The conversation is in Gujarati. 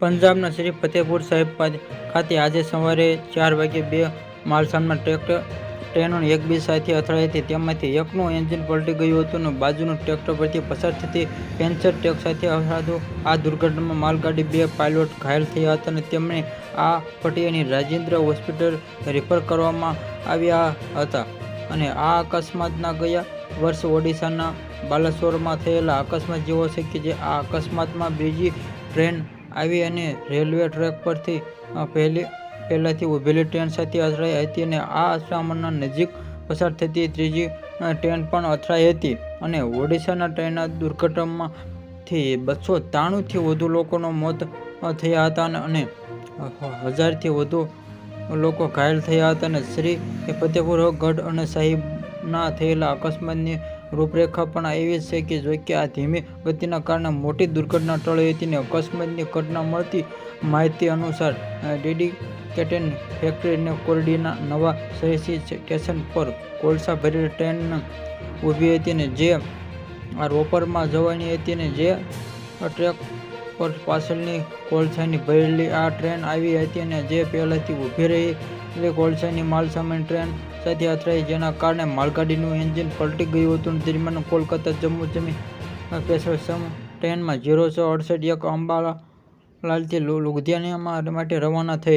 પંજાબના શ્રી ફતેહપુર સાહેબ ખાતે આજે સવારે ચાર વાગે બે માલસામાન ટ્રેક્ટર ટ્રેનો એકબીજા સાથે અથડાઈ હતી. તેમાંથી એકનું એન્જિન પલટી ગયું હતું અને બાજુનું ટ્રેક્ટર પરથી પસાર થતી પેન્સર ટ્રેક સાથે અથડાતું. આ દુર્ઘટનામાં માલગાડી બે પાયલોટ ઘાયલ થયા હતા અને તેમણે આ પટિયાની રાજેન્દ્ર હોસ્પિટલ રેફર કરવામાં આવ્યા હતા અને આ અકસ્માતના ગયા વર્ષ ઓડિશાના બાલેશ્વરમાં થયેલા અકસ્માત જેવો છે કે જે આ અકસ્માતમાં બીજી ટ્રેન આવી અને રેલવે ટ્રેક પરથી પહેલી, પહેલાંથી ઊભેલી ટ્રેન સાથે અથડાઈ હતી અને આ અથડામણના નજીક પસાર થતી ત્રીજી ટ્રેન પણ અથડાઈ હતી અને ઓડિશાના ટ્રેનના દુર્ઘટનામાંથી બસો ત્રાણુંથી વધુ લોકોનો મોત થયા હતા અને- અને હજારથી વધુ લોકો ઘાયલ થયા હતા અને શ્રી ફતેપુર ગઢ અને સાહિબના થયેલા અકસ્માતની રૂપરેખા પણ એવી છે કે જો કે આ ધીમી ગતિના કારણે મોટી દુર્ઘટના ટળી હતી ને અકસ્માતની ઘટના મળતી માહિતી અનુસાર ડેડિકેટેડ ફેક્ટરીને કોરડીના નવા સહેસી સ્ટેશન પર કોલસા ભરેલી ટ્રેન ઊભી હતી ને જે રોપરમાં જવાની હતી ને જે ટ્રેક પર પાછળની કોલસાની ભરેલી આ ટ્રેન આવી હતી અને જે પહેલાંથી ઊભી રહેલી કોલસાની માલસામાન ટ્રેન સાથે અથડાઈ જેના કારણે માલગાડીનું એન્જિન પલટી ગયું હતું. દરમિયાન કોલકાતા જમ્મુ જમી સ્પેશિયલ સમ ટ્રેનમાં ઝીરો છ અડસઠ એક અંબાલાલથી લુ- લુધિયાના માટે રવાના થઈ